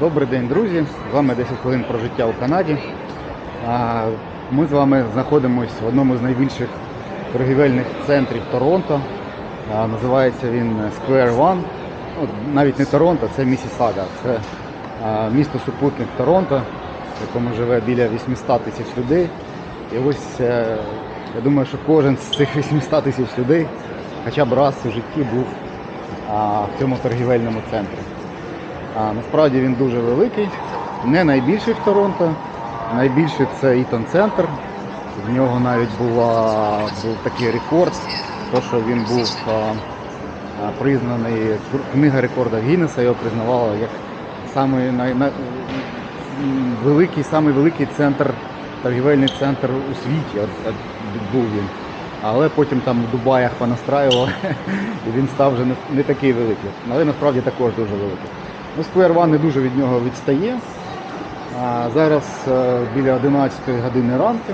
Добрий день, друзі! З вами 10 хвилин про життя у Канаді. Ми з вами знаходимося в одному з найбільших торгівельних центрів Торонто. Називається він Square One. Ну, навіть не Торонто, це Місісага. Це місто супутник Торонто, в якому живе біля 800 тисяч людей. І ось е, я думаю, що кожен з цих 800 тисяч людей хоча б раз у житті був в цьому торгівельному центрі. А, насправді він дуже великий, не найбільший в Торонто. Найбільший це Ітон Центр. В нього навіть була, був такий рекорд, то що він був а, а, признаний, книга рекордів Гіннеса його признавала як самий най, най, великий, самий великий центр, торгівельний центр у світі. От, от був він. Але потім там в Дубаях понастраювали, і він став вже не, не такий великий. Але насправді також дуже великий. Ну, Square One не дуже від нього відстає. А, зараз е, біля 11 години ранку.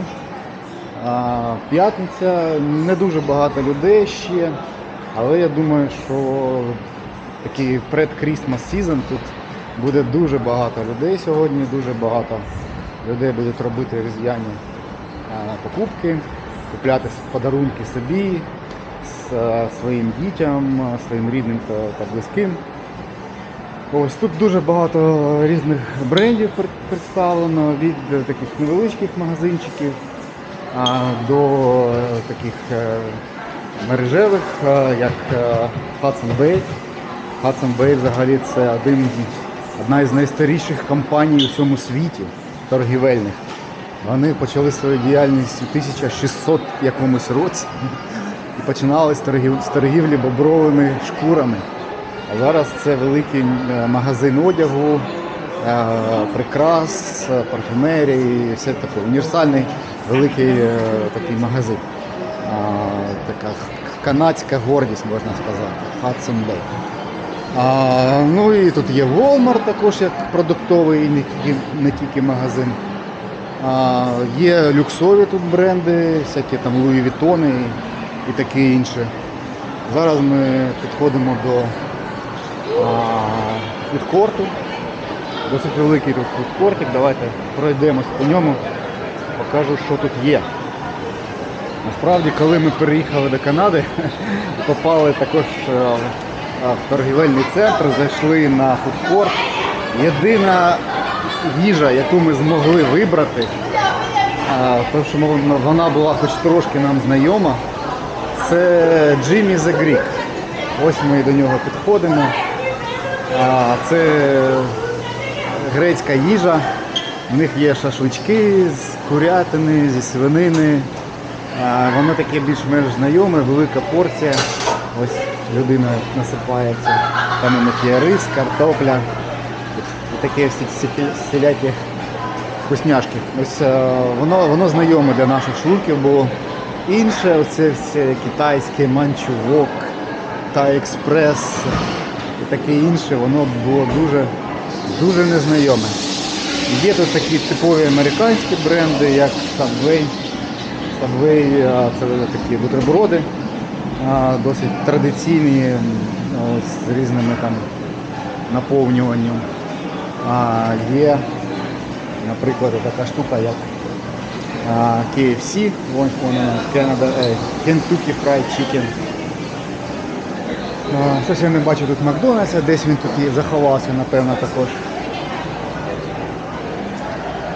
А, п'ятниця, не дуже багато людей ще, але я думаю, що такий пред-Christmas season тут буде дуже багато людей сьогодні, дуже багато людей будуть робити різдвяні покупки, купляти подарунки собі, е, своїм дітям, своїм рідним та близьким. Ось тут дуже багато різних брендів представлено від таких невеличких магазинчиків до таких е, мережевих, е, як е, Hudson Bay. Hudson Bay взагалі це один, одна із найстаріших компаній у всьому світі торгівельних. Вони почали свою діяльність у 1600 якомусь році і починали з торгівлі бобровими шкурами. Зараз це великий е, магазин одягу, е, прикрас, парфюмерії, все таке. Універсальний великий е, такий магазин. Така канадська гордість, можна сказати. Hudson Bay. А, ну і тут є Walmart також як продуктовий, не тільки, не тільки магазин. А, є люксові тут бренди, всякі там Louis Vuitton і, таке інше. Зараз ми підходимо до фудкорту. Досить великий тут фудкортик. Давайте пройдемось по ньому, покажу, що тут є. Насправді, коли ми переїхали до Канади попали також е, е, в торгівельний центр, зайшли на фудкорт. Єдина їжа, яку ми змогли вибрати, е, тому що вона була хоч трошки нам знайома, це Jimmy the. Ось ми до нього підходимо. Це грецька їжа. В них є шашлички з курятини, зі свинини. Воно таке більш-менш знайоме, велика порція. Ось людина насипається. Там у них є рис, картопля. І таке всі, всі, всілякі вкусняшки. Ось е, воно, воно знайоме для наших шлунків було. Інше, оце все китайське манчувок, та експрес і таке інше, воно було дуже, дуже незнайоме. Є тут такі типові американські бренди, як Subway. Subway це такі бутерброди, досить традиційні з різними там наповнюванням. Є, наприклад, така штука, як KFC, Canada, е, Kentucky Fried Chicken. Щось я не бачу тут Макдональдса, десь він тут і заховався, напевно, також.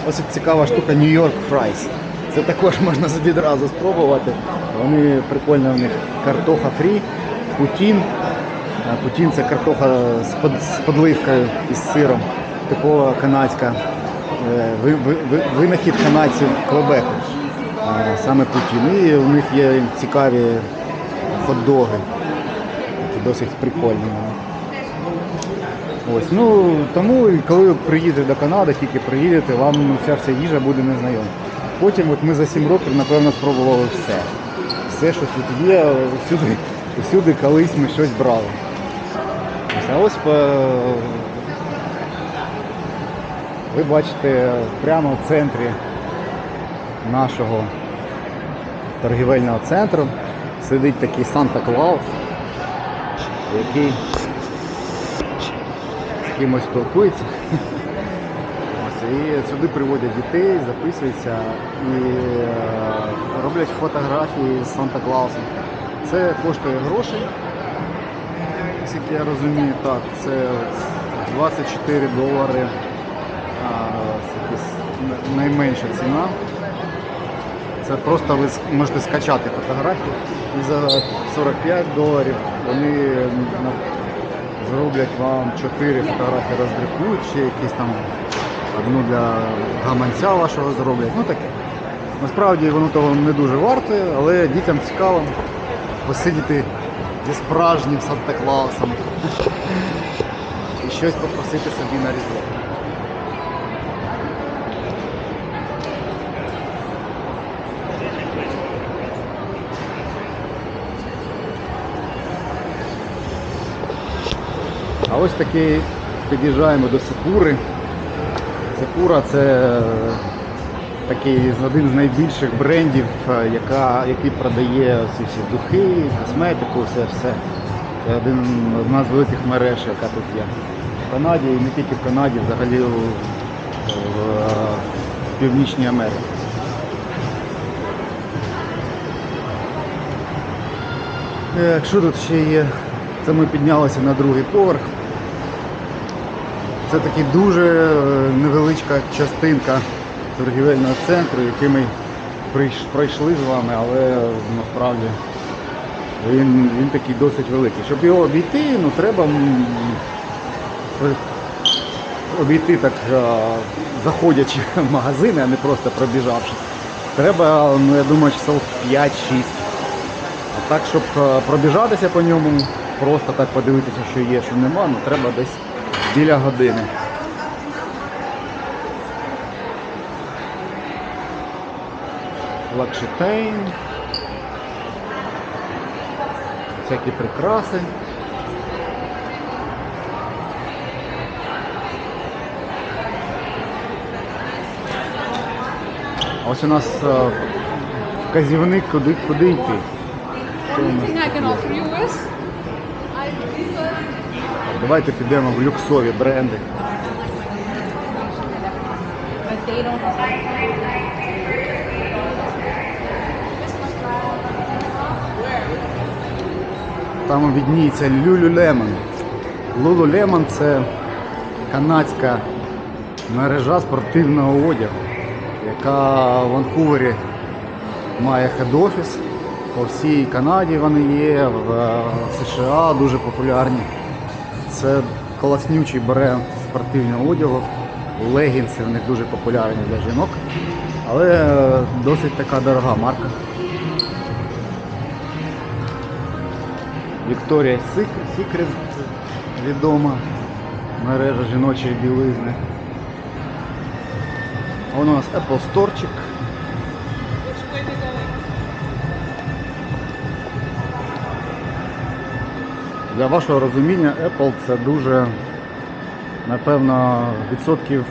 Ось цікава штука York Fries. Це також можна собі одразу спробувати. Вони прикольно в них картоха фрі, путін. Путін це картоха з, под- з подливкою із сиром. Типова канадська. е, ви- ви- ви- Винахід канадців Квебеку. Саме Путін. І у них є цікаві хот-доги. Досить прикольні. Ось, ну тому коли ви приїдете до Канади, тільки приїдете, вам вся вся їжа буде незнайома. Потім от ми за 7 років, напевно, спробували все. Все, що тут є, всюди, всюди колись ми щось брали. А ось по... ви бачите прямо в центрі нашого торгівельного центру сидить такий Санта Клаус, який з кимось спілкується. І сюди приводять дітей, записуються і е, роблять фотографії з Санта-Клаусом. Це коштує грошей, наскільки я розумію, так, це 24 долари. Це найменша ціна. Це просто ви можете скачати фотографії і за 45 доларів вони зроблять вам 4 фотографії, роздрукують, ще якісь там одну для гаманця вашого зроблять. Ну таке. Насправді воно того не дуже варте, але дітям цікаво посидіти зі справжнім Санта-Клаусом і щось попросити собі на різдво. А ось такий під'їжджаємо до Секури. Секура це е, такий один з найбільших брендів, е, яка, який продає ці всі духи, косметику, все все. Це один з великих мереж, яка тут є. В Канаді і не тільки в Канаді, взагалі в, е, в Північній Америці. Е, Що тут ще є? Це ми піднялися на другий поверх. Це такий дуже е, невеличка частинка торгівельного центру, який ми пройшли з вами, але насправді він, він такий досить великий. Щоб його обійти, ну треба обійти так, е, заходячи в магазини, а не просто пробіжавши. Треба, ну я думаю, часов 5-6. А так, щоб е, пробіжатися по ньому, просто так подивитися, що є, що нема, ну треба десь біля години. Лакшитейн. Всякі прикраси. Ось у нас е, вказівник, куди, куди йти. Що у нас Давайте підемо в люксові бренди. Там відніється Lululemon. Lululemon це канадська мережа спортивного одягу, яка в Ванкувері має хед-офіс. По всій Канаді вони є, в е, США дуже популярні. Це класнючий бренд спортивного одягу. Легінси в них дуже популярні для жінок, але е, досить така дорога марка. Вікторія Сікрет відома мережа жіночої білизни. А у нас Apple Storeчик. Для вашого розуміння, Apple це дуже, напевно, відсотків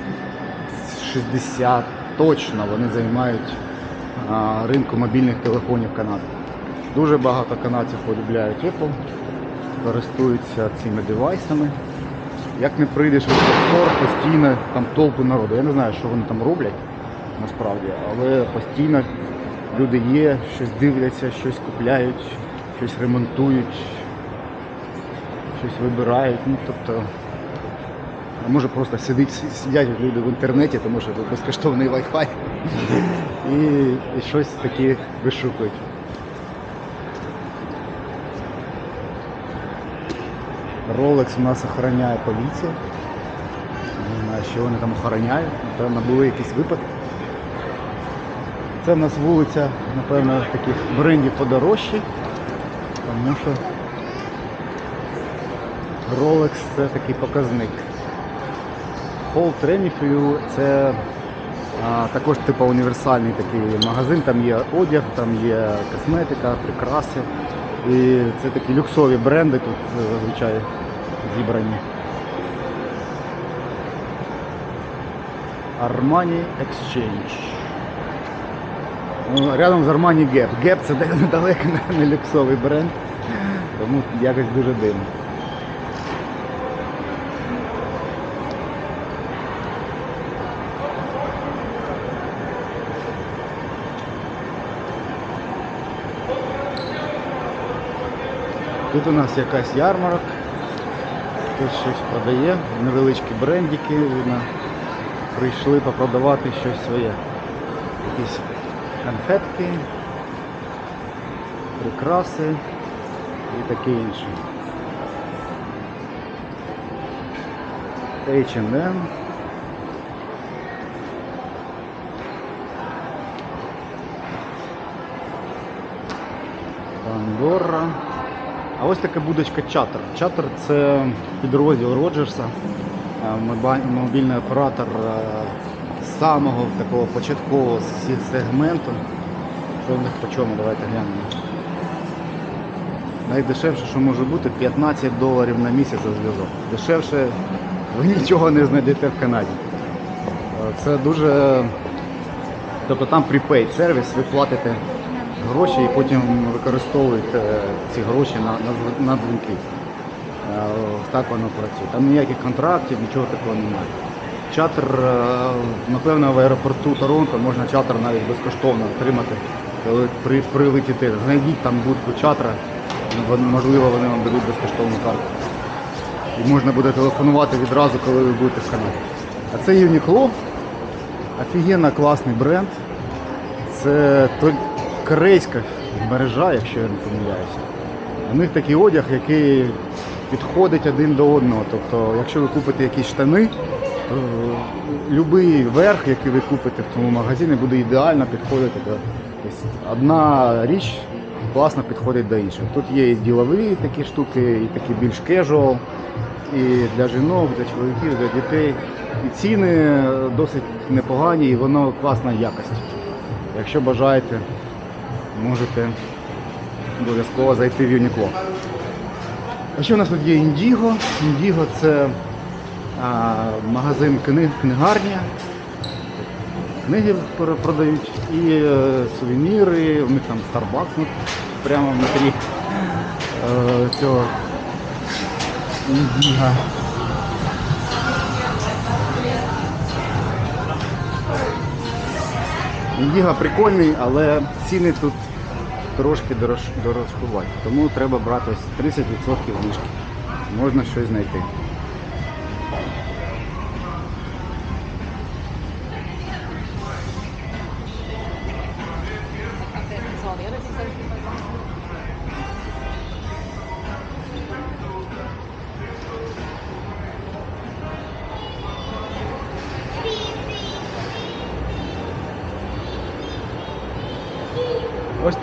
60 точно вони займають а, ринку мобільних телефонів Канади. Дуже багато канадців полюбляють Apple, користуються цими девайсами. Як не прийдеш в Store, постійно там толпи народу. Я не знаю, що вони там роблять насправді, але постійно люди є, щось дивляться, щось купляють, щось ремонтують, щось вибирають. Ну, тобто, а може просто сидить, сидять люди в інтернеті, тому що тут безкоштовний Wi-Fi і, і щось таке вишукують. Rolex у нас охороняє поліція. Не знаю, що вони там охороняють. Напевно, були якісь випадки. Це в нас вулиця, напевно, таких брендів подорожчі, тому що Rolex це такий показник. Paul Tremiflu це а, також типу універсальний такий магазин, там є одяг, там є косметика, прикраси. І це такі люксові бренди тут е, зазвичай зібрані. Armani Exchange. Ну, Рядом з Armani Gap. Gap це далеко не люксовий бренд, тому якось дуже дивно. Тут у нас якась ярмарок. Хтось щось продає, невеличкі брендики, видно, прийшли попродавати щось своє. Якісь конфетки, прикраси і таке інше. H&M. Пандора. А ось така будочка чатер. Чатер це підрозділ Роджерса, е, мобільний оператор е, самого такого початкового сегменту. Що в них по чому? Давайте глянемо. Найдешевше, що може бути, 15 доларів на місяць за зв'язок. Дешевше ви нічого не знайдете в Канаді. Е, Це дуже. Тобто там prepaid сервіс, ви платите гроші і потім використовуєте ці гроші на, на, на дзвінки. Е, Так воно працює. Там ніяких контрактів, нічого такого немає. Чатер, е, напевно, в аеропорту Торонто можна чатер навіть безкоштовно отримати, при, прилетіте. Знайдіть там будку чатера, можливо, вони вам дадуть безкоштовну карту. І можна буде телефонувати відразу, коли ви будете в Канаді. А це Uniqlo, офігенно класний бренд. Це той корейська мережа, якщо я не помиляюся. У них такий одяг, який підходить один до одного. Тобто, якщо ви купите якісь штани, то будь-який верх, який ви купите в тому магазині, буде ідеально підходити до одна річ класно підходить до іншої. Тут є і ділові такі штуки, і такі більш casual, і для жінок, для чоловіків, для дітей. І ціни досить непогані, і воно класна якість. Якщо бажаєте, можете обов'язково зайти в Uniqlo. А ще у нас тут є Indigo. Indigo це а, магазин книг, книгарня. Книги продають і е, сувеніри, у них там Starbucks ну, прямо внутрі е, цього Indigo. Індіга прикольний, але ціни тут трошки дорож, дорожкувати. Тому треба брати ось 30% знижки. Можна щось знайти.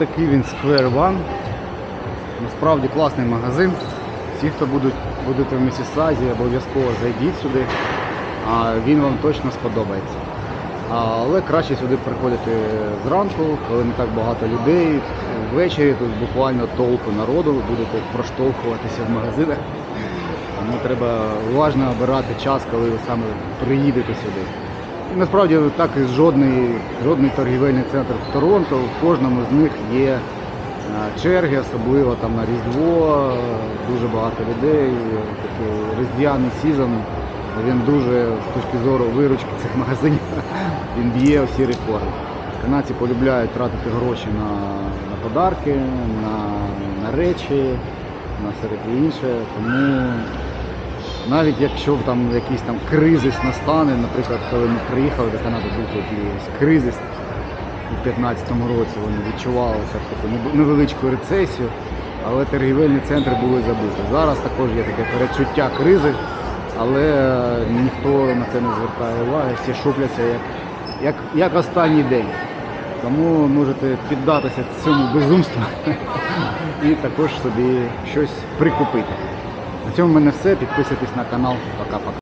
Такий він Square One. Насправді класний магазин. Всі, хто будуть, будете в Місісазі, обов'язково зайдіть сюди. А він вам точно сподобається. Але краще сюди приходити зранку, коли не так багато людей. Ввечері тут буквально толпи народу, ви будете проштовхуватися в магазинах. Тому треба уважно обирати час, коли ви саме приїдете сюди. І насправді так і жодний, жодний торгівельний центр в Торонто, в кожному з них є е, черги, особливо там на Різдво, дуже багато людей. Такий різдвяний сезон, він дуже з точки зору виручки цих магазинів, він б'є всі рекорди. Канадці полюбляють тратити гроші на, на подарки, на, на речі, на таке інше. Тому навіть якщо там якийсь там кризис настане, наприклад, коли ми приїхали до Канади, був тут кризис у 15-му році, вони відчували таку невеличку рецесію, але торгівельні центри були забуті. Зараз також є таке передчуття кризи, але ніхто на це не звертає уваги, всі шупляться як, як, як останній день. Тому можете піддатися цьому безумству і також собі щось прикупити. На цьому в мене все. Підписуйтесь на канал. Пока-пока.